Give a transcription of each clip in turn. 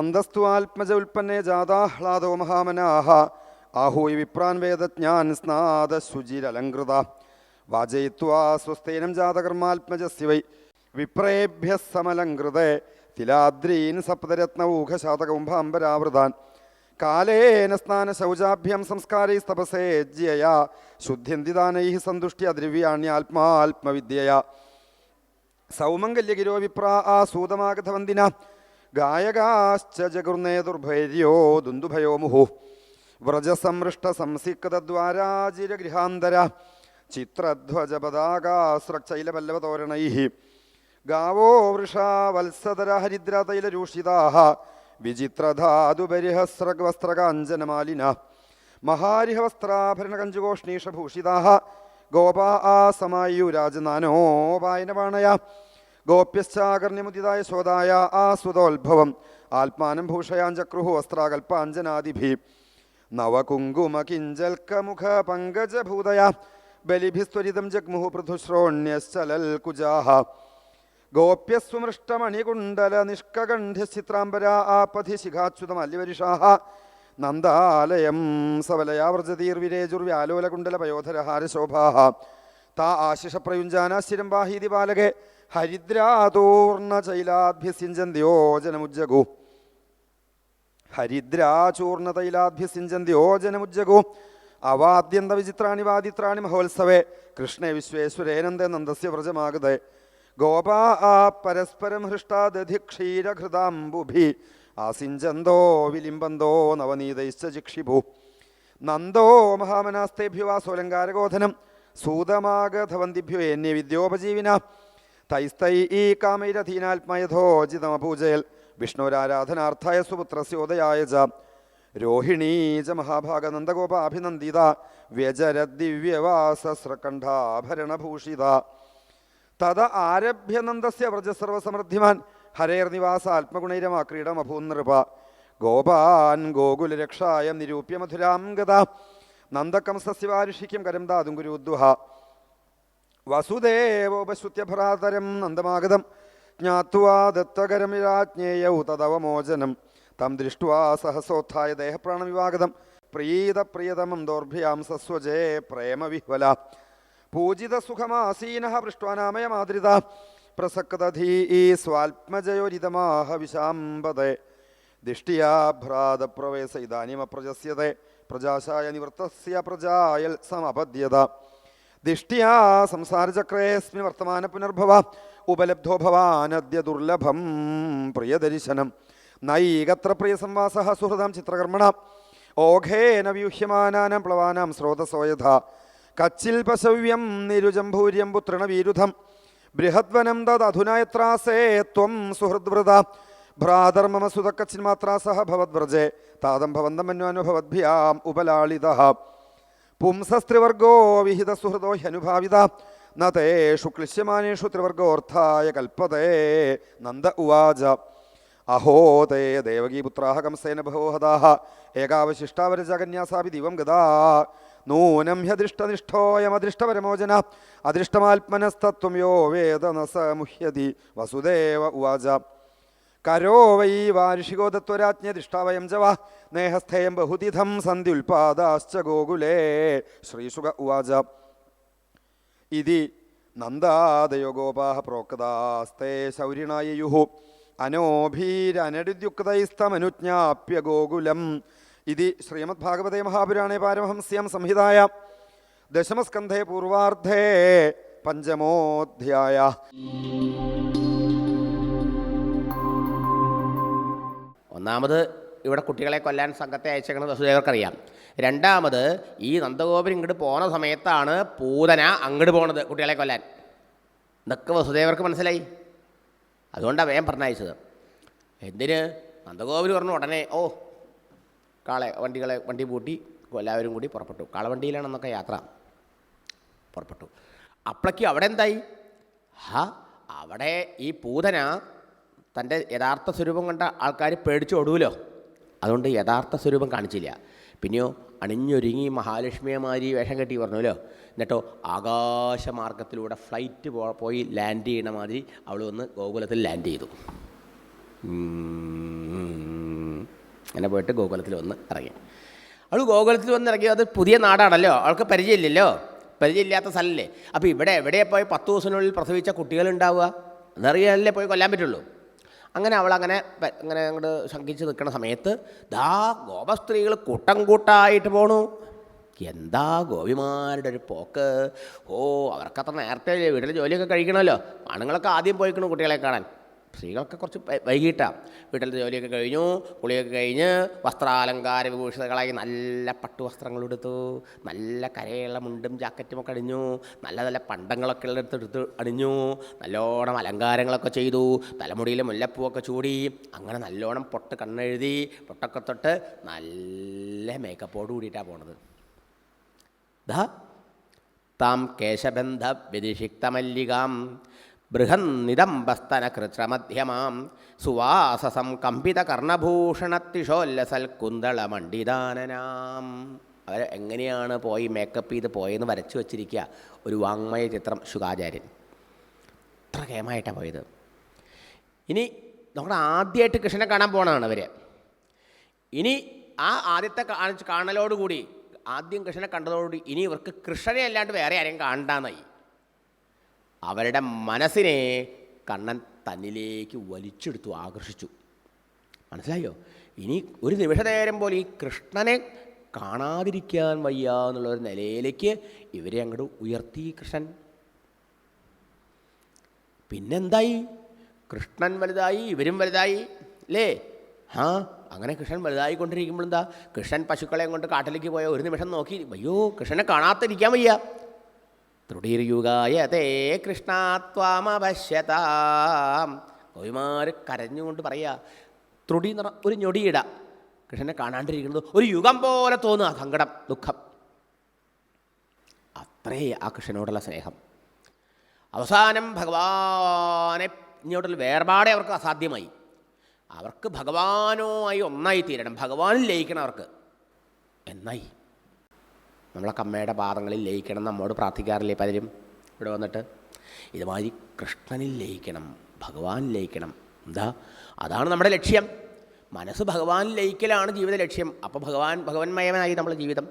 നന്ദസ്തു Athmaja ഉൽപ്പന്നെ ജാതാഹ്ലാദോ മഹാമനാഹ. ആഹൂയ വിപ്രാൻ വേദജ്ഞാൻ സ്നാദ ശുചിരലങ്കൃത വാചയിത്വാ സ്വസ്തേനം ജാതകർമാത്മജ Y. വിപ്രേഭ്യ സമലങ്കൃതേ തിലാദ്രീൻ സപ്തരത്നൗഘശാതകുംഭാംബരാവൃതാൻ Kalena സ്നാന ശൗചാഭ്യം സംസ്കാരൈ തപസേജ്യയാ ശുദ്ധ്യന്തിദാനൈ സന്തുഷ്ടി അദ്രവ്യാണ്യാത്മാത്മവിദ്യയാ സൗമംഗല്യഗിരോ വിപ്രാ ആ സൂതമാഗതവന്തിന ഗായകാശ്ച ജഗുർനേതുർഭൈര്യോ ദുന്ദുഭയോ മുഹു. വ്രജസംൃഷ്ട സംസിക്തദ്വാരാജിരഗൃഹാന്തര ചിത്രധ്വജപതാകാസ്രക്ഷൈലപല്ലവതോരണൈ ഗാവോ വൃഷാ വത്സതര ഹരിദ്രതൈലരൂഷിതാ. വിചിത്രധാതുപരിഹസ്രവസ്ത്രകാഞ്ചനമാലിന മഹാരിഹവസ്ത്രാഭരണകഞ്ചുകോഷ്ണീഷഭൂഷിതാ. ഗോപാ ആ സമായുരാജനാനോപായനപാണയ ഗോപ്യശ്ചാകർണ്യമുദിതായ ആ സുതോത്ഭവം ആത്മാനം ഭൂഷയാഞ്ചക്രുഹു വസ്ത്രാകൽപ്പാഞ്ജനാദിഭി നവകുങ്കുമകിഞ്ചൽക്കമുഖ പങ്കജഭൂതയ. ബലിഭിസ്ത്വരിതം ജഗ്മുഹു പൃഥുശ്രോണ്യശ്ചലൽ കുജാഹ. ഗോപ്യസ്വമൃഷ്ടമണികുണ്ടല നിഷ്കകണ്ഠ്യചിത്രാംബര ആപഥി ശിഖാച്യുതമല്യവരിഷാഹ നന്ദാലയം സവലയാ പയോധരഹാരശോഭാ താ ആശിഷപ്രയുഞ്ജാനാശിരം ബാഹീതി ബാലകെ. ഹരിദ്രാതൂർണ ചൈലാഭ്യസിഞ്ചന്ത്യോ ജനമുജ്ജഗു ഹരിദ്രാചൂർണ തൈലാഭ്യസിഞ്ചന്തിയോജനമുജ്ജകു അവാദ്യന്ത വിചിത്രാണി വാദിത്രാണി മഹോത്സവേ. കൃഷ്ണേ വിശ്വേശ്വരേനന്ദ നന്ദസ്യ വ്രജമാഗതേ. ഗോപാ ആ പരസ്പരം ഹൃഷ്ടാദധി ക്ഷീരഘൃതാംബുഭി. ആസിഞ്ചന്തോ വിലിംബന്തോ നവനീതൈശ്ച ജിക്ഷിഭു നന്ദോ മഹാമനാസ്തേഭ്യുവാ സോലങ്കാരഗോധനം സൂതമാഗധവന്തിഭ്യോ എന്നെ വിദ്യോപജീവിന. തൈസ്തൈ ഈ കാമൈരധീനാത്മയഥോജിതമപൂജയൽ വിഷ്ണുരാരാധനാർത്ഥായ സുപുത്രസ്യോദയായ ച രോഹിണീ മഹാഭാഗനന്ദഗോപാഭിനന്ദിത വ്യജരദിവ്യവാസസ്രകണ്ഠാഭരണഭൂഷിത. തത ആരഭ്യനന്ദസ്യ വ്രജസർവസമൃദ്ധിമാൻ ഹരേർനിവാസ ആത്മഗുണൈരമാക്രീഡമഭൂന്നൃപ. ഗോപാൻ ഗോകുലരക്ഷായം നിരൂപ്യ മധുരാം ഗത നന്ദകംസസ്യ വാരുഷിക്യം കരം ദാതും ഗുരുദ്വഹ വസുദേവോപശ്രുത്യഭ്രാതരം നന്ദമാഗതം. ജ്ഞാത്വാ ദത്തകരമിരാജ്ഞേയൗ തദവമോചനം. തം ദൃഷ്ട്വാ സഹസോത്ഥായ ദേഹപ്രാണവിവാഗതം. പ്രീത പ്രിയതമം ദൗർഭ്യാം സസ്വജേ പ്രേമവിഹ്വല. പൂജിത സുഖമാസീന പൃഷ്ട്വാനാമയമാദൃത. പ്രസക്തധീ സ്വാത്മജയോരിതമാഹ വിശാംബതെ. ദിഷ്ടിയാഭ്രാതപ്രവേശ ഇതാനിമപ്രജസ്യത്തെ പ്രജാശായ നിവൃത്തസ്യ പ്രജായൽ സമപദ്യത ദിഷ്ട്യാ സംസാരചക്രേസ്മിൻ വർത്തമാന പുനർഭവ ഉപലബ്ധോ ഭവാനദ്യ ദുർലഭം പ്രിയദർശനം നൈകത്ര പ്രിയ സംവാസ സുഹൃദാം ചിത്രകർമ്മണ. ഓഘേന വ്യൂഹ്യമാനം പ്ലവാനാം സ്രോതസോയഥ കച്ചിൽ പശവ്യം നിരുജംഭൂര്യം പുത്രണവീരുധം ബൃഹദ്വനം തധുനയത്രാസേ ത്വം സുഹൃദ്വൃത. ഭ്രാതർമമ സുതക്കച്ചിൻ മാത്രാ സഹ ഭവദ്വ്രജേ. താതം ഭവന്തം മന്വാനുഭവദ്ഭ്യാം ഉപലാളിത. പുംസസ്ത്രിവർഗോ വിഹിത സുഹൃദോ ഹ്യനുഭാവിത ന ശുക്ലിശ്യമാനേഷു ക്ലിശ്യമാനേഷു ത്രിവർഗോർത്ഥായ കൽപ്പതേ നന്ദ ഉവാച. അഹോ തേ ദേവകീപുത്രാഹ കംസേന ബഹോഹദാഹ ഏകാവശിഷ്ടാവരജകന്യാസാപി ദിവം ഗതാ നൂനം ഹ്യദൃഷ്ടനിഷ്ഠോയമദൃഷ്ടപരമോചന അദൃഷ്ടമാത്മനസ്തത്വം യോ വേദ ന സ മുഹ്യതി. വസുദേവ ഉവാച. കരോ വൈ വാർഷികോ ദത്വരാജ്ഞദിഷ്ടാവയം ച വാ. നേഹസ്ഥേയം ബഹുതിഥം സന്ധി ഉൽപാദാശ്ച ഗോകുലേ. ശ്രീശുക ഉവാച. ഇതി നന്ദാദയോ ഗോപാഹ പ്രോക്താസ്തേ ശൗരിണായു അനോഭീരനടിദ്യുക്തൈസ്തമനുജ്ഞാപ്യ ഗോകുലം. ഇതി ശ്രീമദ്ഭാഗവതേ മഹാപുരാണേ പാരമഹംസ്യം സംഹിതായ ദശമസ്കന്ധേ പൂർവാർദ്ധേ പഞ്ചമോധ്യായ. ഒന്നാമത് ഇവിടെ കുട്ടികളെ കൊല്ലാൻ സംഘത്തെ അയച്ചേക്കുന്നത് വസുദേവർക്കറിയാം. രണ്ടാമത് ഈ നന്ദഗോപുരം ഇങ്ങോട്ട് പോണ സമയത്താണ് പൂതന അങ്ങോട്ട് പോണത് കുട്ടികളെ കൊല്ലാൻ. ഇതൊക്കെ വസുദേവർക്ക് മനസ്സിലായി. അതുകൊണ്ടാണ് വേഗം പറഞ്ഞയച്ചത്. എന്തിന്? നന്ദഗോപുരം പറഞ്ഞു ഉടനെ ഓ കാളെ വണ്ടികളെ വണ്ടി പൂട്ടി എല്ലാവരും കൂടി പുറപ്പെട്ടു. കാളവണ്ടിയിലാണെന്നൊക്കെ യാത്ര പുറപ്പെട്ടു. അപ്പോഴേക്കും അവിടെ എന്തായി? ഹാ അവിടെ ഈ പൂതന തന്റെ യഥാർത്ഥ സ്വരൂപം കണ്ട ആൾക്കാർ പേടിച്ച് ഓടുമല്ലോ അതുകൊണ്ട് യഥാർത്ഥ സ്വരൂപം കാണിച്ചില്ല. പിന്നെയോ അണിഞ്ഞൊരുങ്ങി മഹാലക്ഷ്മിയമാരി വേഷം കെട്ടി പറഞ്ഞല്ലോ എന്നിട്ടോ ആകാശമാർഗത്തിലൂടെ ഫ്ലൈറ്റ് പോയി ലാൻഡ് ചെയ്യണ മാതിരി അവൾ വന്ന് ഗോകുലത്തിൽ ലാൻഡ് ചെയ്തു. അങ്ങനെ പോയിട്ട് ഗോകുലത്തിൽ വന്ന് ഇറങ്ങി. അവൾ ഗോകുലത്തിൽ വന്ന് ഇറങ്ങി അത് പുതിയ നാടാണല്ലോ. അവൾക്ക് പരിചയമില്ലല്ലോ. പരിചയമില്ലാത്ത സ്ഥലമല്ലേ അപ്പോൾ ഇവിടെ എവിടെ പോയി പത്ത് ദിവസത്തിനുള്ളിൽ പ്രസവിച്ച കുട്ടികളുണ്ടാവുക എന്നറിയാനല്ലേ പോയി കൊല്ലാൻ പറ്റുള്ളൂ. അങ്ങനെ അവൾ അങ്ങനെ അങ്ങനെ അങ്ങോട്ട് ശങ്കിച്ച് നിൽക്കുന്ന സമയത്ത് ദാ ഗോപസ്ത്രീകൾ കൂട്ടം കൂട്ടായിട്ട് പോണു. എന്താ ഗോപിമാരുടെ ഒരു പോക്ക്? ഓ അവർക്കത്ര നേരത്തെ വീട്ടിൽ ജോലിയൊക്കെ കഴിക്കണമല്ലോ. ആണുങ്ങളൊക്കെ ആദ്യം പോയിക്കണു കുട്ടികളെ കാണാൻ. സ്ത്രീകളൊക്കെ കുറച്ച് വൈകിട്ടാണ് വീട്ടിലത്തെ ജോലിയൊക്കെ കഴിഞ്ഞു കുളിയൊക്കെ കഴിഞ്ഞ് വസ്ത്രാലങ്കാര വിഭൂഷിതകളായി നല്ല പട്ടുവസ്ത്രങ്ങൾ എടുത്തു നല്ല കരയുള്ള മുണ്ടും ജാക്കറ്റും ഒക്കെ അണിഞ്ഞു നല്ല നല്ല പണ്ടങ്ങളൊക്കെ ഉള്ളടുത്ത് എടുത്ത് അണിഞ്ഞു നല്ലോണം അലങ്കാരങ്ങളൊക്കെ ചെയ്തു തലമുടിയിൽ മുല്ലപ്പൂവൊക്കെ ചൂടി അങ്ങനെ നല്ലോണം പൊട്ട് കണ്ണെഴുതി പൊട്ടൊക്കെ തൊട്ട് നല്ല മേക്കപ്പോട് കൂടിയിട്ടാണ് പോണത്. ദാ താം കേശബന്ധ വ്യതിഷിക്തമല്ലികാം ബൃഹന്നിദംബസ്തന കൃത്രമധ്യമാം. സുവാസസം കമ്പിത കർണഭൂഷണത്തിഷോല്ലസൽ കുന്തള മണ്ഡിതാനനാം അവർ എങ്ങനെയാണ് പോയി മേക്കപ്പ് ചെയ്ത് പോയെന്ന് വരച്ചു വച്ചിരിക്കുക ഒരു വാങ്മയ ചിത്രം ശുകാചാര്യൻ അത്ര കേമായിട്ടാണ് പോയത്. ഇനി നമ്മുടെ ആദ്യമായിട്ട് കൃഷ്ണനെ കാണാൻ പോകണതാണ് അവർ ഇനി ആ ആദ്യത്തെ കാണലോടുകൂടി ആദ്യം കൃഷ്ണനെ കണ്ടതോടുകൂടി ഇനി ഇവർക്ക് കൃഷ്ണനെ അല്ലാണ്ട് വേറെ ആരെയും കാണണ്ടാന്നായി. അവരുടെ മനസ്സിനെ കണ്ണൻ തന്നിലേക്ക് വലിച്ചെടുത്തു ആകർഷിച്ചു. മനസ്സിലായോ? ഇനി ഒരു നിമിഷ നേരം പോലെ ഈ കൃഷ്ണനെ കാണാതിരിക്കാൻ വയ്യ എന്നുള്ള ഒരു നിലയിലേക്ക് ഇവരെ അങ്ങോട്ട് ഉയർത്തി കൃഷ്ണൻ. പിന്നെന്തായി? കൃഷ്ണൻ വലുതായി ഇവരും വലുതായി അല്ലേ? ആ അങ്ങനെ കൃഷ്ണൻ വലുതായിക്കൊണ്ടിരിക്കുമ്പോൾ എന്താ കൃഷ്ണൻ പശുക്കളെ കൊണ്ട് കാട്ടിലേക്ക് പോയ ഒരു നിമിഷം നോക്കി അയ്യോ കൃഷ്ണനെ കാണാതിരിക്കാൻ വയ്യ. ത്രുടീർയുഗായതേ കൃഷ്ണാത്വാമപശ്യതാം കവിമാർ കരഞ്ഞുകൊണ്ട് പറയുക ത്രുടി എന്ന് പറഞ്ഞാൽ ഒരു ഞൊടിയിട. കൃഷ്ണനെ കാണാണ്ടിരിക്കുന്നത് ഒരു യുഗം പോലെ തോന്നുക സങ്കടം ദുഃഖം. അത്രേ ആ കൃഷ്ണനോടുള്ള സ്നേഹം. അവസാനം ഭഗവാനെ ഇങ്ങോട്ടുള്ള വേർപാടെ അവർക്ക് അസാധ്യമായി. അവർക്ക് ഭഗവാനുമായി ഒന്നായി തീരണം. ഭഗവാനിൽ ലയിക്കണം അവർക്ക്. എന്നായി. നമ്മളൊക്കെ അമ്മയുടെ പാദങ്ങളിൽ ലയിക്കണം നമ്മോട് പ്രാർത്ഥിക്കാറില്ലേ പലരും? ഇവിടെ വന്നിട്ട് ഇതുമാതിരി കൃഷ്ണനിൽ ലയിക്കണം ഭഗവാനിൽ ലയിക്കണം. എന്താ? അതാണ് നമ്മുടെ ലക്ഷ്യം. മനസ്സ് ഭഗവാനിൽ ലയിക്കലാണ് ജീവിത ലക്ഷ്യം. അപ്പോൾ ഭഗവാൻ ഭഗവന്മയമായി നമ്മുടെ ജീവിതം.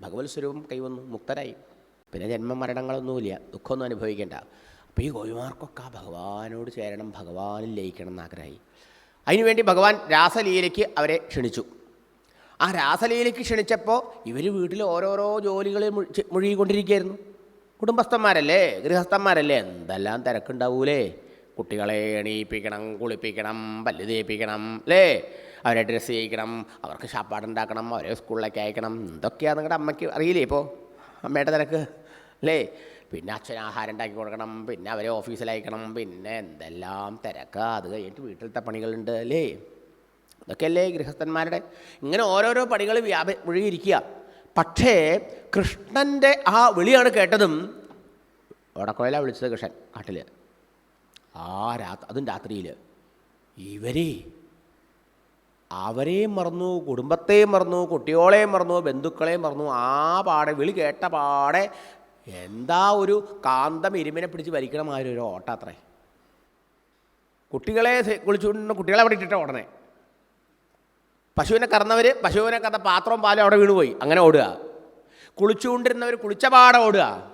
ഭഗവത് സ്വരൂപം കൈവന്നു മുക്തരായി. പിന്നെ ജന്മ മരണങ്ങളൊന്നുമില്ല ദുഃഖമൊന്നും അനുഭവിക്കേണ്ട. അപ്പോൾ ഈ ഗോപിമാർക്കൊക്കെ ആ ഭഗവാനോട് ചേരണം ഭഗവാനിൽ ലയിക്കണം എന്നാഗ്രഹമായി അതിനുവേണ്ടി ഭഗവാൻ രാസലീലയ്ക്ക് അവരെ ക്ഷണിച്ചു. ആ രാസലീലയ്ക്ക് ക്ഷണിച്ചപ്പോൾ ഇവർ വീട്ടിൽ ഓരോരോ ജോലികൾ മുഴി- മുഴുകിക്കൊണ്ടിരിക്കുകയായിരുന്നു. കുടുംബസ്ഥന്മാരല്ലേ? ഗൃഹസ്ഥന്മാരല്ലേ? എന്തെല്ലാം തിരക്കുണ്ടാവൂലേ? കുട്ടികളെ എണീപ്പിക്കണം കുളിപ്പിക്കണം പല്ല് തേപ്പിക്കണം അല്ലേ? അവരെ ഡ്രസ്സ് ചെയ്യിക്കണം അവർക്ക് ശാപ്പാടുണ്ടാക്കണം അവരെ സ്കൂളിലേക്ക് അയക്കണം. എന്തൊക്കെയാണ് നിങ്ങളുടെ അമ്മയ്ക്ക് അറിയില്ലേ ഇപ്പോൾ അമ്മയുടെ തിരക്ക് അല്ലേ? പിന്നെ അച്ഛൻ ആഹാരം ഉണ്ടാക്കി കൊടുക്കണം പിന്നെ അവരെ ഓഫീസിൽ അയക്കണം പിന്നെ എന്തെല്ലാം തിരക്കാ. അത് കഴിഞ്ഞിട്ട് വീട്ടിലത്തെ പണികളുണ്ട് അല്ലേ? ഇതൊക്കെയല്ലേ ഗൃഹസ്ഥന്മാരുടെ? ഇങ്ങനെ ഓരോരോ പടികൾ വ്യാപ ഒഴുകിയിരിക്കുക പക്ഷേ കൃഷ്ണന്റെ ആ വിളിയാണ് കേട്ടതും ഓടക്കുഴല വിളിച്ചത് കൃഷ്ണൻ കാട്ടിൽ ആ രാത്രി അതും രാത്രിയിൽ ഇവരെ അവരെയും മറന്നു കുടുംബത്തെയും മറന്നു കുട്ടിയോളെയും മറന്നു ബന്ധുക്കളെയും മറന്നു ആ പാടെ വിളി കേട്ട പാടെ എന്താ ഒരു കാന്തം ഇരുമിനെ പിടിച്ച് വലിക്കണ ഓട്ടം അത്രേ. കുട്ടികളെ കുളിച്ചുകൊണ്ടിരുന്ന കുളിച്ചുകൊണ്ട് കുട്ടികളെ അവിടെ ഇട്ടിട്ടാണ് ഓടണേ പശുവിനെ കറന്നവർ പശുവിനെ കറന്ന പാത്രവും പാലും അവിടെ വീണുപോയി. അങ്ങനെ ഓടുക. കുളിച്ചുകൊണ്ടിരുന്നവർ കുളിച്ച പാടെ ഓടുക.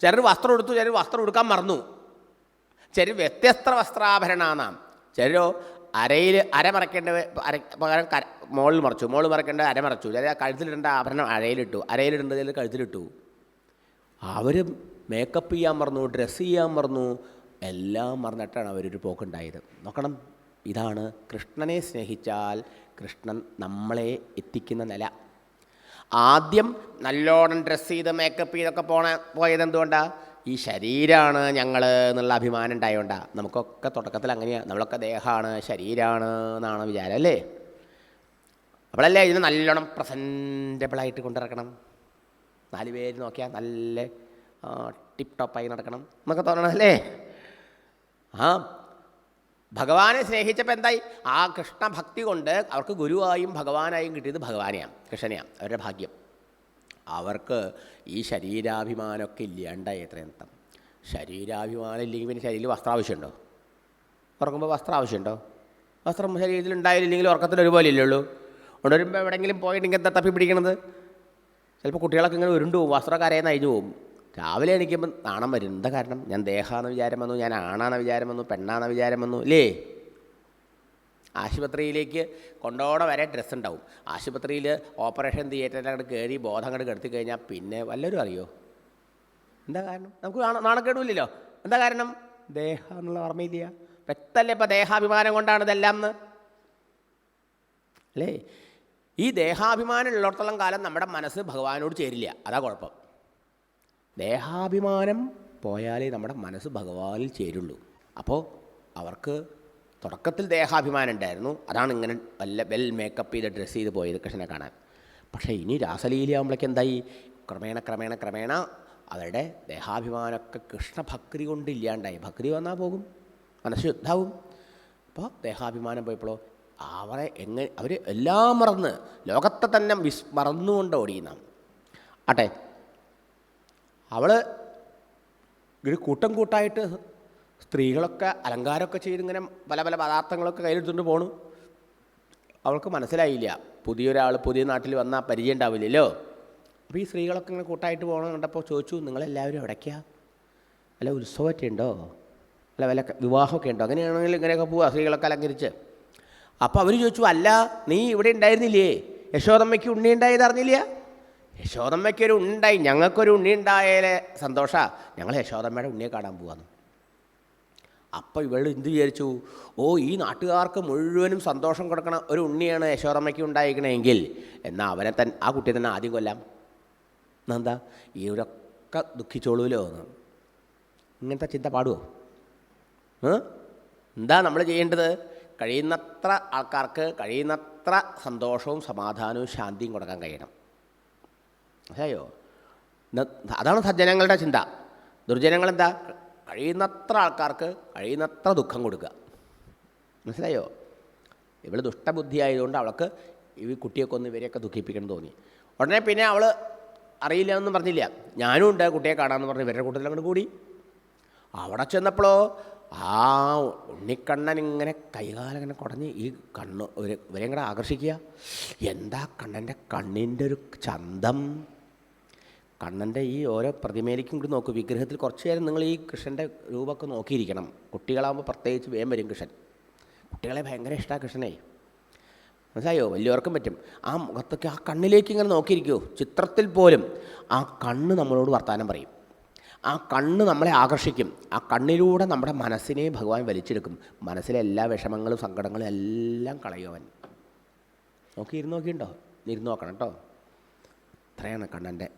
ചിലർ വസ്ത്രം എടുത്തു ചിലർ വസ്ത്രം എടുക്കാൻ മറന്നു. ചിലർ വ്യത്യസ്ത വസ്ത്രാഭരണാന്നാം. ചിലരോ അരയിൽ അര മറക്കേണ്ട അര പകരം കര മുകളിൽ മറച്ചു. മുകളിൽ മറക്കേണ്ട അര മറച്ചു. ചില കഴുത്തിലിടേണ്ട ആഭരണം അരയിലിട്ടു. അരയിലിടേണ്ടത് ചിലർ കഴുത്തിലിട്ടു. അവർ മേക്കപ്പ് ചെയ്യാൻ മറന്നു ഡ്രസ്സ് ചെയ്യാൻ മറന്നു എല്ലാം മറന്നിട്ടാണ് അവരൊരു പോക്കുണ്ടായത്. നോക്കണം. ഇതാണ് കൃഷ്ണനെ സ്നേഹിച്ചാൽ കൃഷ്ണൻ നമ്മളെ എത്തിക്കുന്ന നില. ആദ്യം നല്ലോണം ഡ്രസ്സ് ചെയ്ത് മേക്കപ്പ് ചെയ്തൊക്കെ പോണ പോയത് എന്തുകൊണ്ടാണ് ഈ ശരീരമാണ് ഞങ്ങൾ എന്നുള്ള അഭിമാനം ഉണ്ടായതുകൊണ്ടാണ് നമുക്കൊക്കെ തുടക്കത്തിൽ അങ്ങനെയാണ് നമ്മളൊക്കെ ദേഹമാണ് ശരീരമാണ് എന്നാണ് വിചാരം അല്ലേ? അപ്പോഴല്ലേ ഇതിനെ നല്ലോണം പ്രസന്റബിളായിട്ട് കൊണ്ടിറക്കണം. നാല് പേര് നോക്കിയാൽ നല്ല ടിപ്പ് ടോപ്പായി നടക്കണം എന്നൊക്കെ തോന്നണം അല്ലേ ആ ഭഗവാനെ സ്നേഹിച്ചപ്പോൾ എന്തായി? ആ കൃഷ്ണഭക്തി കൊണ്ട് അവർക്ക് ഗുരുവായും ഭഗവാനായും കിട്ടിയത് ഭഗവാനെയാണ് കൃഷ്ണനെയാണ് അവരുടെ ഭാഗ്യം. അവർക്ക് ഈ ശരീരാഭിമാനമൊക്കെ ഇല്ലാണ്ടായി എത്രയും തം. ശരീരാഭിമാനം ഇല്ലെങ്കിൽ പിന്നെ ശരീരത്തിൽ വസ്ത്രം ആവശ്യമുണ്ടോ? ഉറങ്ങുമ്പോൾ വസ്ത്രം ആവശ്യമുണ്ടോ? വസ്ത്രം ശരീരത്തിൽ ഉണ്ടായില്ലെങ്കിൽ ഉറക്കത്തിൽ ഒരുപോലെ ഇല്ലുള്ളൂ ഉണരുമ്പോൾ എവിടെയെങ്കിലും പോയിട്ട് എന്താ തപ്പി പിടിക്കണത്? ചിലപ്പോൾ കുട്ടികളൊക്കെ ഇങ്ങനെ ഉരുണ്ടു പോകും വസ്ത്രക്കാരേന്ന് അഴിഞ്ഞു പോകും. രാവിലെ എണീക്കുമ്പോൾ നാണം വരും. എന്താ കാരണം? ഞാൻ ദേഹാന്ന് വിചാരം വന്നു ഞാൻ ആണാന്ന വിചാരം വന്നു പെണ്ണാന്ന വിചാരം വന്നു ഇല്ലേ? ആശുപത്രിയിലേക്ക് കൊണ്ടോടെ വരെ ഡ്രസ്സ് ഉണ്ടാവും. ആശുപത്രിയിൽ ഓപ്പറേഷൻ തിയേറ്ററിൽ അങ്ങോട്ട് കയറി ബോധം അങ്ങോട്ട് കെടുത്തി കഴിഞ്ഞാൽ പിന്നെ വല്ലവരും അറിയോ? എന്താ കാരണം? നമുക്ക് നാണ- നാണക്കേടുമില്ലല്ലോ. എന്താ കാരണം? ദേഹം എന്നുള്ള ഓർമ്മയില്ല. വ്യക്തമല്ലേ ഇപ്പം ദേഹാഭിമാനം കൊണ്ടാണ് ഇതെല്ലാം അല്ലേ? ഈ ദേഹാഭിമാനം ഉള്ളിടത്തോളം കാലം നമ്മുടെ മനസ്സ് ഭഗവാനോട് ചേരില്ല. അതാ കുഴപ്പം. ദേഹാഭിമാനം പോയാലേ നമ്മുടെ മനസ്സ് ഭഗവാനിൽ ചേരുള്ളൂ. അപ്പോൾ അവർക്ക് തുടക്കത്തിൽ ദേഹാഭിമാനം ഉണ്ടായിരുന്നു. അതാണ് ഇങ്ങനെ വല്ല വെൽ മേക്കപ്പ് ചെയ്ത് ഡ്രസ്സ് ചെയ്ത് പോയത് കൃഷ്ണനെ കാണാൻ. പക്ഷേ ഇനി രാസലീലയാകുമ്പോഴേക്ക് എന്തായി? ക്രമേണ ക്രമേണ ക്രമേണ അവരുടെ ദേഹാഭിമാനമൊക്കെ കൃഷ്ണഭക്തി കൊണ്ട് ഇല്ലാണ്ടായി. ഭക്തി വന്നാൽ പോകും. മനസ്സ് ശുദ്ധാവും. അപ്പോൾ ദേഹാഭിമാനം പോയപ്പോഴോ അവരെ എങ്ങനെ അവർ എല്ലാം മറന്ന് ലോകത്തെ തന്നെ വിസ് മറന്നുകൊണ്ട് ഓടിയുന്ന ആട്ടെ അവൾ ഒരു കൂട്ടം കൂട്ടായിട്ട് സ്ത്രീകളൊക്കെ അലങ്കാരമൊക്കെ ചെയ്ത് ഇങ്ങനെ പല പല പദാർത്ഥങ്ങളൊക്കെ കയ്യിലെടുത്തുകൊണ്ട് പോണു. അവൾക്ക് മനസ്സിലായില്ല. പുതിയൊരാൾ പുതിയ നാട്ടിൽ വന്നാൽ പരിചയം ഉണ്ടാവില്ലല്ലോ. അപ്പോൾ ഈ സ്ത്രീകളൊക്കെ ഇങ്ങനെ കൂട്ടായിട്ട് പോകണം കണ്ടപ്പോൾ ചോദിച്ചു നിങ്ങളെല്ലാവരും എവിടേക്കാ? അല്ല ഉത്സവമൊക്കെ ഉണ്ടോ? അല്ല വല്ല വിവാഹമൊക്കെ ഉണ്ടോ? അങ്ങനെയാണെങ്കിൽ ഇങ്ങനെയൊക്കെ പോവുക സ്ത്രീകളൊക്കെ അലങ്കരിച്ച്. അപ്പോൾ അവർ ചോദിച്ചു അല്ല നീ ഇവിടെ ഉണ്ടായിരുന്നില്ലേ? യശോദമ്മയ്ക്ക് ഉണ്ണി ഉണ്ടായത് അറിഞ്ഞില്ല യശോദമ്മയ്ക്ക് ഒരു ഉണ്ണി ഉണ്ടായി ഞങ്ങൾക്കൊരു ഉണ്ണി ഉണ്ടായാലേ സന്തോഷാ. ഞങ്ങൾ യശോദമ്മയുടെ ഉണ്ണിയെ കാണാൻ പോവാന്ന്. അപ്പോൾ ഇവൾ എന്ത് വിചാരിച്ചു? ഓ ഈ നാട്ടുകാർക്ക് മുഴുവനും സന്തോഷം കൊടുക്കണ ഒരു ഉണ്ണിയാണ് യശോദമ്മയ്ക്ക് ഉണ്ടായിരിക്കണമെങ്കിൽ എന്നാൽ അവനെ തന്നെ ആ കുട്ടിയെ തന്നെ ആദ്യം കൊല്ലാം. എന്താ ഇവരൊക്കെ ദുഃഖിച്ചോളൂലോ എന്ന്. ഇങ്ങനത്തെ ചിന്ത പാടുമോ? എന്താ നമ്മൾ ചെയ്യേണ്ടത്? കഴിയുന്നത്ര ആൾക്കാർക്ക് കഴിയുന്നത്ര സന്തോഷവും സമാധാനവും ശാന്തിയും കൊടുക്കാൻ കഴിയണം. ന- അതാണ് സജ്ജനങ്ങളുടെ ചിന്ത. ദുർജനങ്ങളെന്താ? കഴിയുന്നത്ര ആൾക്കാർക്ക് കഴിയുന്നത്ര ദുഃഖം കൊടുക്കുക. മനസ്സിലായോ? ഇവൾ ദുഷ്ടബുദ്ധിയായതുകൊണ്ട് അവൾക്ക് ഈ കുട്ടിയൊക്കെ ഒന്ന് ഇവരെയൊക്കെ ദുഃഖിപ്പിക്കണം തോന്നി. ഉടനെ പിന്നെ അവൾ അറിയില്ല എന്നും പറഞ്ഞില്ല. ഞാനും ഉണ്ട് കുട്ടിയെ കാണാമെന്ന് പറഞ്ഞ് ഇവരുടെ കൂട്ടത്തിൽ അങ്ങോട്ട് കൂടി. അവിടെ ചെന്നപ്പോഴോ ആ ഉണ്ണിക്കണ്ണൻ ഇങ്ങനെ കൈകാലം ഇങ്ങനെ കുടഞ്ഞ് ഈ കണ്ണ് ഇവരെ കൂടെ ആകർഷിക്കുക. എന്താ കണ്ണന്റെ കണ്ണിന്റെ ഒരു ചന്തം? കണ്ണന്റെ ഈ ഓരോ പ്രതിമയിലേക്കും കൂടി നോക്കും. വിഗ്രഹത്തിൽ കുറച്ച് നേരം നിങ്ങൾ ഈ കൃഷ്ണന്റെ രൂപമൊക്കെ നോക്കിയിരിക്കണം. കുട്ടികളാകുമ്പോൾ പ്രത്യേകിച്ച് വേം വരും കൃഷ്ണൻ. കുട്ടികളെ ഭയങ്കര ഇഷ്ടമാണ് കൃഷ്ണനെ. മനസ്സിലായോ? വലിയവർക്കും പറ്റും. ആ മുഖത്തൊക്കെ ആ കണ്ണിലേക്ക് ഇങ്ങനെ നോക്കിയിരിക്കുമോ ചിത്രത്തിൽ പോലും ആ കണ്ണ് നമ്മളോട് വർത്തമാനം പറയും. ആ കണ്ണ് നമ്മളെ ആകർഷിക്കും. ആ കണ്ണിലൂടെ നമ്മുടെ മനസ്സിനെ ഭഗവാൻ വലിച്ചെടുക്കും. മനസ്സിലെ എല്ലാ വിഷമങ്ങളും സങ്കടങ്ങളും എല്ലാം കളയും അവൻ. നോക്കി ഇരുന്ന് നോക്കിയിട്ടുണ്ടോ? ഇരുന്ന് നോക്കണം കേട്ടോ. അത്രയാണ് കണ്ണന്റെ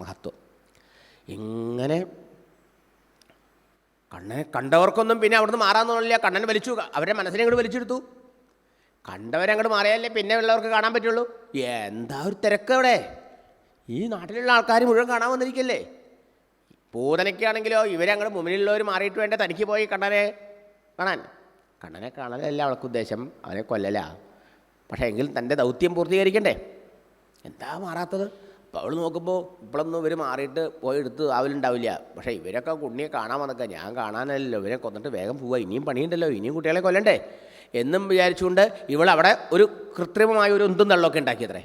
മഹത്വം. ഇങ്ങനെ കണ്ണനെ കണ്ടവർക്കൊന്നും പിന്നെ അവിടുന്ന് മാറാന്നൊന്നുമില്ല കണ്ണൻ വലിച്ചു അവരുടെ മനസ്സിനെ അങ്ങോട്ട് വലിച്ചെടുത്തു കണ്ടവരങ്ങോട്ട് മാറിയാലേ പിന്നെ ഉള്ളവർക്ക് കാണാൻ പറ്റുള്ളൂ. എന്താ ഒരു തിരക്ക് അവിടെ? ഈ നാട്ടിലുള്ള ആൾക്കാർ മുഴുവൻ കാണാൻ വന്നിരിക്കല്ലേ? പൂതനയ്ക്കാണെങ്കിലോ ഇവരങ്ങോട്ട് മുമ്പിലുള്ളവർ മാറിയിട്ട് വേണ്ട തനിക്ക് പോയി കണ്ണനെ കാണാൻ? കണ്ണനെ കാണലല്ല അവൾക്ക് ഉദ്ദേശം. അവനെ കൊല്ലല. പക്ഷേ എങ്കിലും തന്റെ ദൗത്യം പൂർത്തീകരിക്കണ്ടേ? എന്താ മാറാത്തത്? അപ്പോൾ അവൾ നോക്കുമ്പോൾ ഇപ്പോഴൊന്നും ഇവർ മാറിയിട്ട് പോയി എടുത്ത് ആവലുണ്ടാവില്ല. പക്ഷേ ഇവരൊക്കെ കുട്ടിയെ കാണാൻ വന്നൊക്കെ ഞാൻ കാണാനല്ലോ ഇവരെ കൊന്നിട്ട് വേഗം പോവുക ഇനിയും പണിയുണ്ടല്ലോ. ഇനിയും കുട്ടികളെ കൊല്ലണ്ടേ? എന്നും വിചാരിച്ചുകൊണ്ട് ഇവൾ അവിടെ ഒരു കൃത്രിമമായ ഒരു ഉന്തും തള്ളൊക്കെ ഉണ്ടാക്കിയത്രേ.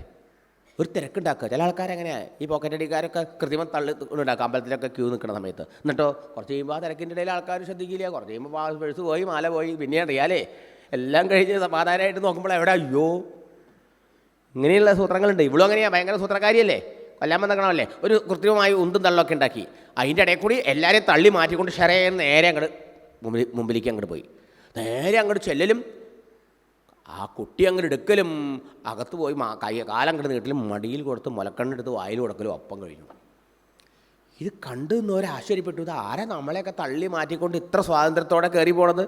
ഒരു തിരക്കുണ്ടാക്കുക. ചില ആൾക്കാരെങ്ങനെയാണ് ഈ പോക്കറ്റ് അടിക്കാരൊക്കെ കൃത്രിമം തള്ളി ഉണ്ടാക്കുക. അമ്പലത്തിലൊക്കെ ക്യൂ നിൽക്കുന്ന സമയത്ത്. എന്നിട്ടോ കുറച്ച് കഴിയുമ്പോൾ ആ തിരക്കിന്റെ ഇടയിൽ ആൾക്കാർ ശ്രദ്ധിക്കില്ല. കുറച്ച് കഴിയുമ്പോൾ പേഴ്സ് പോയി മാല പോയി. പിന്നെ അറിയാലേ എല്ലാം കഴിഞ്ഞ് സമാധാനമായിട്ട് നോക്കുമ്പോൾ എവിടെ? അയ്യോ ഇങ്ങനെയുള്ള സൂത്രങ്ങളുണ്ട്. ഇവളും അങ്ങനെയാണ് ഭയങ്കര സൂത്രക്കാരിയല്ലേ? കൊല്ലാൻ വന്നേക്കണമല്ലേ? ഒരു കൃത്രിമമായി ഉന്തും തള്ളൊക്കെ ഉണ്ടാക്കി. അതിന്റെ ഇടയിൽ കൂടി എല്ലാവരെയും തള്ളി മാറ്റിക്കൊണ്ട് ഷെറയെ നേരെ അങ്ങോട്ട് മുമ്പിൽ മുമ്പിലേക്ക് അങ്ങോട്ട് പോയി. നേരെ അങ്ങോട്ട് ചെല്ലലും ആ കുട്ടി അങ്ങോട്ട് എടുക്കലും അകത്ത് പോയി മാ കൈ കാലങ്ങോട്ട് നീട്ടലും മടിയിൽ കൊടുത്ത് മുലക്കണ്ണെടുത്ത് വായിൽ കൊടുക്കലും ഒപ്പം കഴിഞ്ഞു. ഇത് കണ്ടു നിന്നവരെ ആശ്ചര്യപ്പെട്ടു. ഇത് ആരാ നമ്മളെയൊക്കെ തള്ളി മാറ്റിക്കൊണ്ട് ഇത്ര സ്വാതന്ത്ര്യത്തോടെ കയറി പോണത്?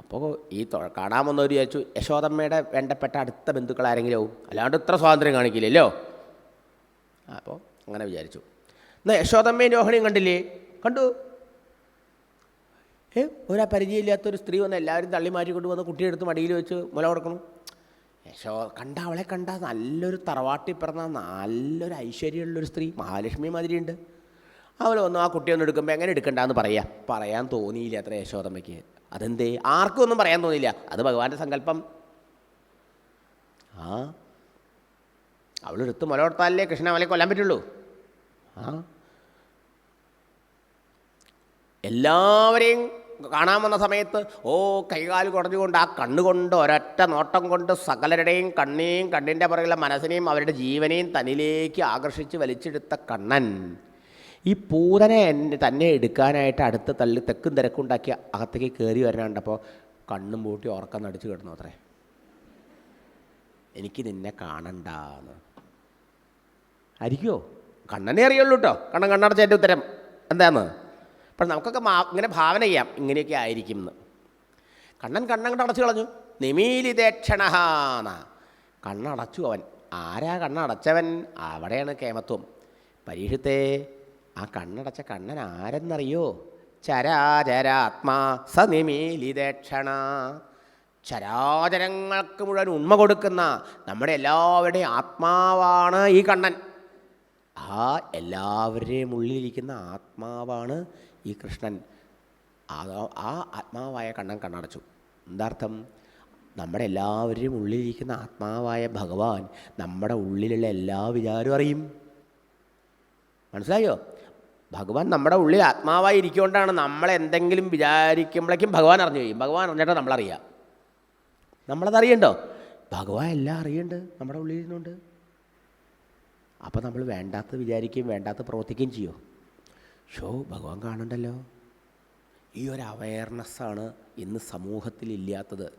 അപ്പോൾ ഈ വന്നവർ വിചാരിച്ചു യശോദമ്മയുടെ വേണ്ടപ്പെട്ട അടുത്ത ബന്ധുക്കൾ ആരെങ്കിലും ആവും. അല്ലാണ്ട് ഇത്ര സ്വാതന്ത്ര്യം കാണിക്കില്ലല്ലോ? അപ്പോൾ അങ്ങനെ വിചാരിച്ചു. എന്നാൽ യശോദമ്മയും രോഹിണിയും കണ്ടില്ലേ? കണ്ടു? ഏ ഒരാ പരിചയമില്ലാത്തൊരു സ്ത്രീ വന്ന് എല്ലാവരും തള്ളി മാറ്റിക്കൊണ്ട് വന്ന് കുട്ടിയെടുത്ത് മടിയിൽ വെച്ച് മുല കൊടുക്കണം. യശോ കണ്ട അവളെ കണ്ട നല്ലൊരു തറവാട്ടി പിറന്ന നല്ലൊരു ഐശ്വര്യമുള്ളൊരു സ്ത്രീ മഹാലക്ഷ്മി മാതിരിയുണ്ട്. അവൾ വന്നു ആ കുട്ടിയൊന്നും എടുക്കുമ്പോൾ എങ്ങനെ എടുക്കണ്ടെന്ന് പറയാം. പറയാൻ തോന്നിയില്ല അത്ര യശോദമ്മയ്ക്ക്. അതെന്തേ? ആർക്കും ഒന്നും പറയാൻ തോന്നിയില്ല. അത് ഭഗവാന്റെ സങ്കല്പം. ആ അവളെടുത്ത് മുല കൃഷ്ണൻ കൃഷ്ണ അവളെ കൊല്ലാൻ പറ്റുള്ളൂ. ആ. എല്ലാവരെയും കാണാൻ വന്ന സമയത്ത് ഓ കൈകാൽ കുറഞ്ഞുകൊണ്ട് ആ കണ്ണുകൊണ്ട് ഒരൊറ്റ നോട്ടം കൊണ്ട് സകലരുടെയും കണ്ണിനെയും കണ്ണിന്റെ പുറകിലെ മനസ്സിനെയും അവരുടെ ജീവനെയും തന്നിലേക്ക് ആകർഷിച്ച് വലിച്ചെടുത്ത കണ്ണൻ ഈ പൂതനെ തന്നെ എടുക്കാനായിട്ട് അടുത്ത തള്ളി തെക്കും തിരക്കുണ്ടാക്കി അകത്തേക്ക് കയറി വരാനുണ്ടപ്പോൾ കണ്ണും പൂട്ടി ഉറക്കം നടിച്ചു കിടന്നു അത്രേ. എനിക്ക് നിന്നെ കാണണ്ടാന്ന്. ആയിരിക്കുമോ കണ്ണനെ അറിയുള്ളൂ കേട്ടോ കണ്ണൻ കണ്ണടച്ചതിന്റെ ഉത്തരം എന്താന്ന്? പക്ഷെ നമുക്കൊക്കെ മാ ഇങ്ങനെ ഭാവന ചെയ്യാം. ഇങ്ങനെയൊക്കെ ആയിരിക്കും എന്ന് കണ്ണൻ കണ്ണങ്ങോട്ട് അടച്ചു കളഞ്ഞു. നിമീലിതേക്ഷണഹാന കണ്ണടച്ചു അവൻ. ആരാ കണ്ണടച്ചവൻ? അവിടെയാണ് കേമത്വം. പരീക്ഷത്തെ ആ കണ്ണടച്ച കണ്ണൻ ആരെന്നറിയോ? ചരാചരാത്മാ സനിമീലിതേക്ഷണ. ചരാചരങ്ങൾക്ക് മുഴുവൻ ഉണ്മ കൊടുക്കുന്ന നമ്മുടെ എല്ലാവരുടെയും ആത്മാവാണ് ഈ കണ്ണൻ. ആ എല്ലാവരുടെയും ഉള്ളിലിരിക്കുന്ന ആത്മാവാണ് ഈ കൃഷ്ണൻ. ആ ആത്മാവായ കണ്ണൻ കണ്ണടച്ചു. എന്താർത്ഥം? നമ്മുടെ എല്ലാവരുടെയും ഉള്ളിലിരിക്കുന്ന ആത്മാവായ ഭഗവാൻ നമ്മുടെ ഉള്ളിലുള്ള എല്ലാ വിചാരവും അറിയും. മനസ്സിലായോ? ഭഗവാൻ നമ്മുടെ ഉള്ളിൽ ആത്മാവായി ഇരിക്കുകൊണ്ടാണ് നമ്മൾ എന്തെങ്കിലും വിചാരിക്കുമ്പോഴേക്കും ഭഗവാൻ അറിഞ്ഞു കഴിയും. ഭഗവാൻ അറിഞ്ഞിട്ട് നമ്മളറിയാം നമ്മളതറിയണ്ടോ? ഭഗവാൻ എല്ലാം അറിയണ്ട് നമ്മുടെ ഉള്ളിൽ ഇരുന്നുണ്ട് അപ്പോൾ നമ്മൾ വേണ്ടാത്ത വിചാരിക്കുകയും വേണ്ടാത്ത പ്രവർത്തിക്കുകയും ചെയ്യും? ഷോ ഭഗവാൻ കാണണ്ടല്ലോ. ഈ ഒരു അവയർനെസ്സാണ് ഇന്ന് സമൂഹത്തിൽ ഇല്ലാത്തത്.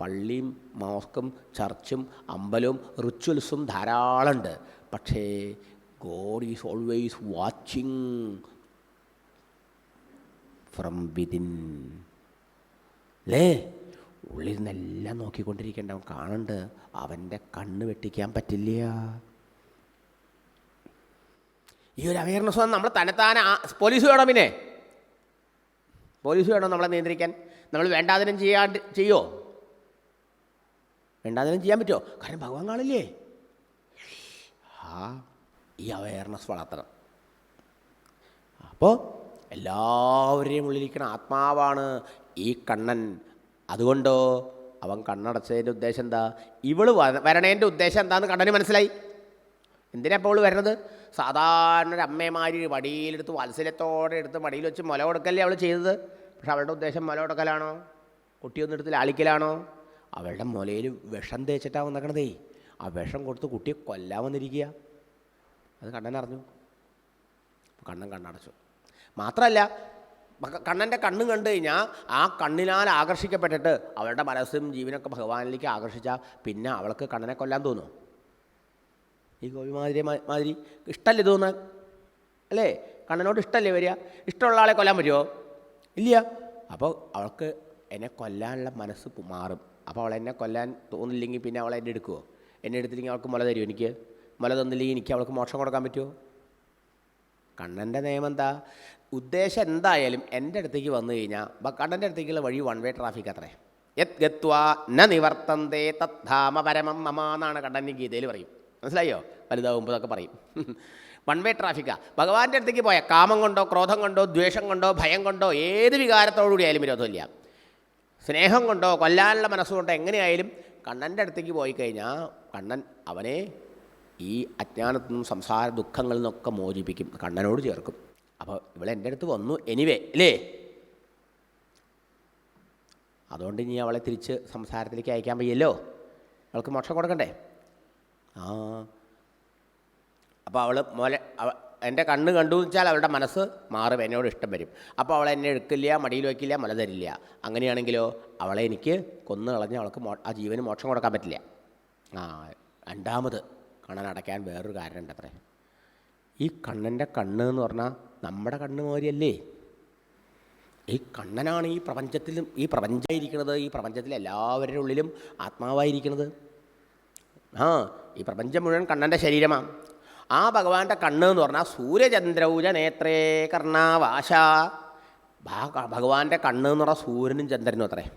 പള്ളിയും മോസ്കും ചർച്ചും അമ്പലവും റിച്വൽസും ധാരാളമുണ്ട്. പക്ഷേ God is always watching from within അല്ലേ ഉള്ളിൽ നിന്നെല്ലാം നോക്കിക്കൊണ്ടിരിക്കേണ്ടവൻ കാണണ്ട്. അവന്റെ കണ്ണ് വെട്ടിക്കാൻ പറ്റില്ല. ഈ ഒരു അവയർനെസ് വന്ന് നമ്മൾ തന്നെത്താനെ പോലീസ് വേണം പിന്നെ? പോലീസ് വേണം നമ്മളെ നിയന്ത്രിക്കാൻ? നമ്മൾ വേണ്ടാതിനും ചെയ്യാണ്ട് ചെയ്യോ? വേണ്ടാതിനും ചെയ്യാൻ പറ്റുമോ കാരണം ഭഗവാൻ കാണില്ലേ? ആ ഈ അവയർനെസ് വളർത്തണം. അപ്പോൾ എല്ലാവരെയും ഉള്ളിലിരിക്കുന്ന ആത്മാവാണ് ഈ കണ്ണൻ. അതുകൊണ്ടോ അവൻ കണ്ണടച്ചതിന്റെ ഉദ്ദേശം എന്താ? ഇവൾ വര- വരണേന്റെ ഉദ്ദേശം എന്താന്ന് കണ്ണന് മനസ്സിലായി? എന്തിനാ വരുന്നത്? വരണത് സാധാരണ ഒരു അമ്മമാർ വടിയിലെടുത്ത് വാത്സല്യത്തോടെ എടുത്ത് മടിയിൽ വെച്ച് മുല കൊടുക്കല്ലേ അവൾ ചെയ്തത്? പക്ഷെ അവളുടെ ഉദ്ദേശം മുല കൊടുക്കലാണോ? കുട്ടിയൊന്നും എടുത്ത് ലാളിക്കലാണോ? അവളുടെ മുലയിൽ വിഷം തേച്ചിട്ടാണ് വന്നേക്കണതേ. ആ വിഷം കൊടുത്ത് കുട്ടിയെ കൊല്ലാൻ വന്നിരിക്കുക. അത് കണ്ണൻ അറിഞ്ഞു. കണ്ണൻ കണ്ണടച്ചു. മാത്രമല്ല കണ്ണന്റെ കണ്ണ് കണ്ടു കഴിഞ്ഞാൽ ആ കണ്ണിനാൽ ആകർഷിക്കപ്പെട്ടിട്ട് അവളുടെ മനസ്സും ജീവനൊക്കെ ഭഗവാനിലേക്ക് ആകർഷിച്ചാൽ പിന്നെ അവൾക്ക് കണ്ണനെ കൊല്ലാൻ തോന്നുമോ ഈ ഗോപിമാതിരി മാതിരി ഇഷ്ടമല്ലേ തോന്നാൻ അല്ലേ? കണ്ണനോട് ഇഷ്ടമല്ലേ വരിക? ഇഷ്ടമുള്ള ആളെ കൊല്ലാൻ പറ്റുമോ ഇല്ല. അപ്പോൾ അവൾക്ക് എന്നെ കൊല്ലാനുള്ള മനസ്സ് മാറും. അപ്പോൾ അവൾ എന്നെ കൊല്ലാൻ തോന്നില്ലെങ്കിൽ പിന്നെ അവൾ എന്നെ എടുക്കുമോ എന്നെ എടുത്തില്ലെങ്കിൽ അവൾക്ക് മുല തരുമോ എനിക്ക്? മുല തന്നില്ലെങ്കിൽ എനിക്ക് അവൾക്ക് മോക്ഷം കൊടുക്കാൻ പറ്റുമോ കണ്ണന്റെ നിയമം എന്താ? ഉദ്ദേശം എന്തായാലും എന്റെ അടുത്തേക്ക് വന്നു കഴിഞ്ഞാൽ കണ്ണന്റെ അടുത്തേക്കുള്ള വഴി വൺ വേ ട്രാഫിക് അത്രേ. യത് ഗത്വാ ന നിവർത്തന്തേ തദ്ധാമ പരമം മമ എന്നാണ് കണ്ണൻ ഗീതയിൽ പറയും. മനസ്സിലായോ? വലുതാവുമ്പോൾ അതൊക്കെ പറയും. വൺ വേ ട്രാഫിക്കാ ഭഗവാന്റെ അടുത്തേക്ക് പോയാൽ കാമം കൊണ്ടോ ക്രോധം കൊണ്ടോ ദ്വേഷം കൊണ്ടോ ഭയം കൊണ്ടോ ഏത് വികാരത്തോടുകൂടിയായാലും വിരോധമില്ല. സ്നേഹം കൊണ്ടോ കൊല്ലാനുള്ള മനസ്സുകൊണ്ടോ എങ്ങനെയായാലും കണ്ണന്റെ അടുത്തേക്ക് പോയി കഴിഞ്ഞാൽ കണ്ണൻ അവനെ ഈ അജ്ഞാനത്തിൽ നിന്നും സംസാര ദുഃഖങ്ങളിൽ നിന്നൊക്കെ മോചിപ്പിക്കും. കണ്ണനോട് ചേർക്കും. അപ്പോൾ ഇവളെ എന്റെ അടുത്ത് വന്നു എനിവേ അല്ലേ? അതുകൊണ്ട് ഇനി അവളെ തിരിച്ച് സംസാരത്തിലേക്ക് അയക്കാൻ വയ്യല്ലോ. അവൾക്ക് മോക്ഷം കൊടുക്കണ്ടേ? ആ. അപ്പോൾ അവൾ മോലെ എന്റെ കണ്ണ് കണ്ടു വെച്ചാൽ അവളുടെ മനസ്സ് മാറും എന്നോട് ഇഷ്ടം വരും. അപ്പോൾ അവളെ എന്നെ എടുക്കില്ല മടിയിൽ വയ്ക്കില്ല മല തരില്ല. അങ്ങനെയാണെങ്കിലോ അവളെ എനിക്ക് കൊന്നു കളഞ്ഞ് അവൾക്ക് മോ ആ ജീവന് മോക്ഷം കൊടുക്കാൻ പറ്റില്ല. ആ രണ്ടാമത് കണ്ണൻ അടയ്ക്കാൻ വേറൊരു കാരണമുണ്ട് അത്രേ. ഈ കണ്ണന്റെ കണ്ണ് എന്ന് പറഞ്ഞാൽ നമ്മുടെ കണ്ണ് മാതിരിയല്ലേ? ഈ കണ്ണനാണ് ഈ പ്രപഞ്ചത്തിലും ഈ പ്രപഞ്ചമായിരിക്കുന്നത് ഈ പ്രപഞ്ചത്തിലെ എല്ലാവരുടെ ഉള്ളിലും ആത്മാവായിരിക്കുന്നത് ആ ഈ പ്രപഞ്ചം മുഴുവൻ കണ്ണന്റെ ശരീരമാണ് ആ ഭഗവാന്റെ കണ്ണ് എന്ന് പറഞ്ഞാൽ സൂര്യചന്ദ്രൗജ നേത്രേ കർണാവാശ. ഭഗവാന്റെ കണ്ണ് എന്ന് പറഞ്ഞാൽ സൂര്യനും ചന്ദ്രനും അത്രേ.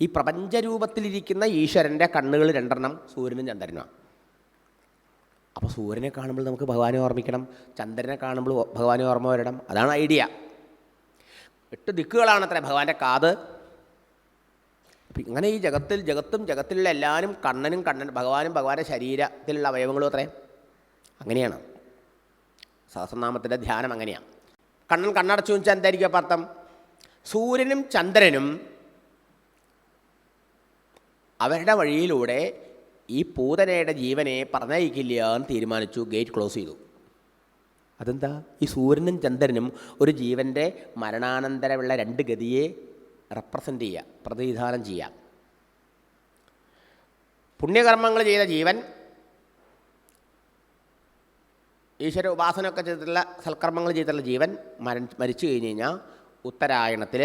ഈ പ്രപഞ്ചരൂപത്തിലിരിക്കുന്ന ഈശ്വരന്റെ കണ്ണുകൾ രണ്ടെണ്ണം സൂര്യനും ചന്ദ്രനുമാണ് അപ്പോൾ സൂര്യനെ കാണുമ്പോൾ നമുക്ക് ഭഗവാനെ ഓർമ്മിക്കണം ചന്ദ്രനെ കാണുമ്പോൾ ഭഗവാനെ ഓർമ്മ വരണം. അതാണ് ഐഡിയ. എട്ട് ദിക്കുകളാണത്രേ ഭഗവാന്റെ കാത്. ഇങ്ങനെ ഈ ജഗത്തിൽ ജഗത്തും ജഗത്തിലുള്ള എല്ലാവരും കണ്ണനും കണ്ണൻ ഭഗവാനും ഭഗവാന്റെ ശരീരത്തിലുള്ള അവയവങ്ങളും അത്രേ അങ്ങനെയാണ്. സഹസ്രനാമത്തിന്റെ ധ്യാനം അങ്ങനെയാണ് കണ്ണൻ കണ്ണടച്ചു വെച്ചാൽ എന്തായിരിക്കും അപ്പം അർത്ഥം സൂര്യനും ചന്ദ്രനും അവരുടെ വഴിയിലൂടെ ഈ പൂതനയുടെ ജീവനെ പറഞ്ഞയക്കില്ല എന്ന് തീരുമാനിച്ചു ഗേറ്റ് ക്ലോസ് ചെയ്തു. അതെന്താ? ഈ സൂര്യനും ചന്ദ്രനും ഒരു ജീവന്റെ മരണാനന്തരമുള്ള രണ്ട് ഗതിയെ റെപ്രസെന്റ് ചെയ്യുക പ്രതിനിധാനം ചെയ്യുക. പുണ്യകർമ്മങ്ങൾ ചെയ്ത ജീവൻ ഈശ്വര ഉപാസനയൊക്കെ ചെയ്തിട്ടുള്ള സൽക്കർമ്മങ്ങൾ ചെയ്തിട്ടുള്ള ജീവൻ മര മരിച്ചു കഴിഞ്ഞ് കഴിഞ്ഞാൽ ഉത്തരായണത്തിൽ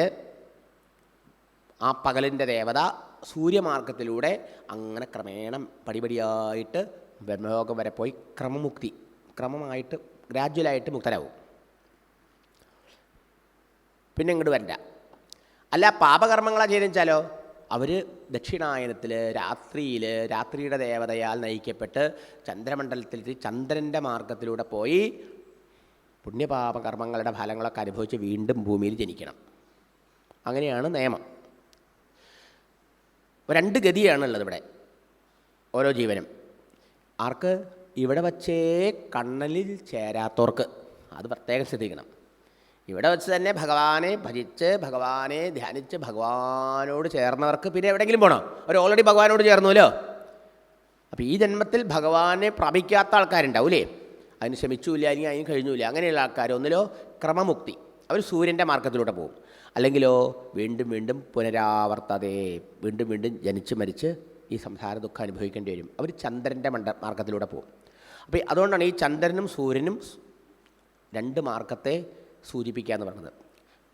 ആ പകലിന്റെ ദേവത സൂര്യമാർഗത്തിലൂടെ അങ്ങനെ ക്രമേണ പടിപടിയായിട്ട് ബ്രഹ്മലോകം വരെ പോയി ക്രമമുക്തി ക്രമമായിട്ട് ഗ്രാജ്വലായിട്ട് മുക്തരാകും പിന്നെ ഇങ്ങോട്ട് വരണ്ട. അല്ല പാപകർമ്മങ്ങളാണ് ചെയ്തെന്ന് വെച്ചാലോ അവർ ദക്ഷിണായനത്തിൽ രാത്രിയിൽ രാത്രിയുടെ ദേവതയാൽ നയിക്കപ്പെട്ട് ചന്ദ്രമണ്ഡലത്തിൽ ചന്ദ്രന്റെ മാർഗത്തിലൂടെ പോയി പുണ്യപാപകർമ്മങ്ങളുടെ ഫലങ്ങളൊക്കെ അനുഭവിച്ച് വീണ്ടും ഭൂമിയിൽ ജനിക്കണം. അങ്ങനെയാണ് നിയമം. രണ്ട് ഗതിയാണുള്ളത് ഇവിടെ. ഓരോ ജീവനും. ആർക്ക്? ഇവിടെ വച്ചേ കണ്ണലിൽ ചേരാത്തവർക്ക്. അത് പ്രത്യേകം ശ്രദ്ധിക്കണം. ഇവിടെ വെച്ച് തന്നെ ഭഗവാനെ ഭജിച്ച് ഭഗവാനെ ധ്യാനിച്ച് ഭഗവാനോട് ചേർന്നവർക്ക് പിന്നെ എവിടെയെങ്കിലും പോകണോ അവർ ഓൾറെഡി ഭഗവാനോട് ചേർന്നുല്ലോ അപ്പോൾ ഈ ജന്മത്തിൽ ഭഗവാനെ പ്രാപിക്കാത്ത ആൾക്കാരുണ്ടാവൂലേ? അതിന് ശ്രമിച്ചില്ല അല്ലെങ്കിൽ അതിന് കഴിഞ്ഞില്ല. അങ്ങനെയുള്ള ആൾക്കാർ ഒന്നിലോ ക്രമമുക്തി. അവർ സൂര്യന്റെ മാർഗത്തിലൂടെ പോകും. അല്ലെങ്കിലോ വീണ്ടും വീണ്ടും പുനരാവർത്തതേ വീണ്ടും വീണ്ടും ജനിച്ച് മരിച്ച് ഈ സംസാര ദുഃഖം അനുഭവിക്കേണ്ടി വരും. അവർ ചന്ദ്രന്റെ മണ്ഡ മാർഗത്തിലൂടെ പോകും. അപ്പോൾ അതുകൊണ്ടാണ് ഈ ചന്ദ്രനും സൂര്യനും രണ്ട് മാർഗത്തെ സൂചിപ്പിക്കുക എന്ന് പറഞ്ഞത്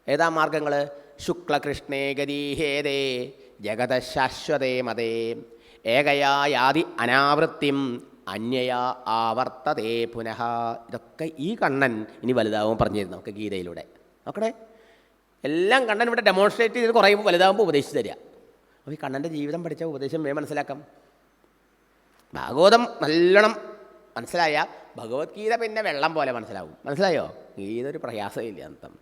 ഏതാ മാർഗങ്ങൾ? ശുക്ലകൃഷ്ണേ ഗതീഹേതേ ജഗത ശാശ്വതേ മതേ. ഏകയാ യാതി അനാവൃത്തിം അന്യയാ ആവർത്തതേ പുനഃ. ഇതൊക്കെ ഈ കണ്ണൻ ഇനി വലുതാവും പറഞ്ഞു തരും നമുക്ക് ഗീതയിലൂടെ. നോക്കണേ. എല്ലാം കണ്ണൻ ഇവിടെ ഡെമോൺസ്ട്രേറ്റ് ചെയ്ത് കുറേ വലുതാകുമ്പോൾ ഉപദേശിച്ച് തരിക. അപ്പോൾ ഈ കണ്ണന്റെ ജീവിതം പഠിച്ച ഉപദേശം വേ മനസ്സിലാക്കാം. ഭാഗവതം നല്ലോണം മനസ്സിലായ? ഭഗവത്ഗീത പിന്നെ വെള്ളം പോലെ മനസ്സിലാവും. മനസ്സിലായോ? ഗീത ഒരു പ്രയാസമില്ല അന്തം.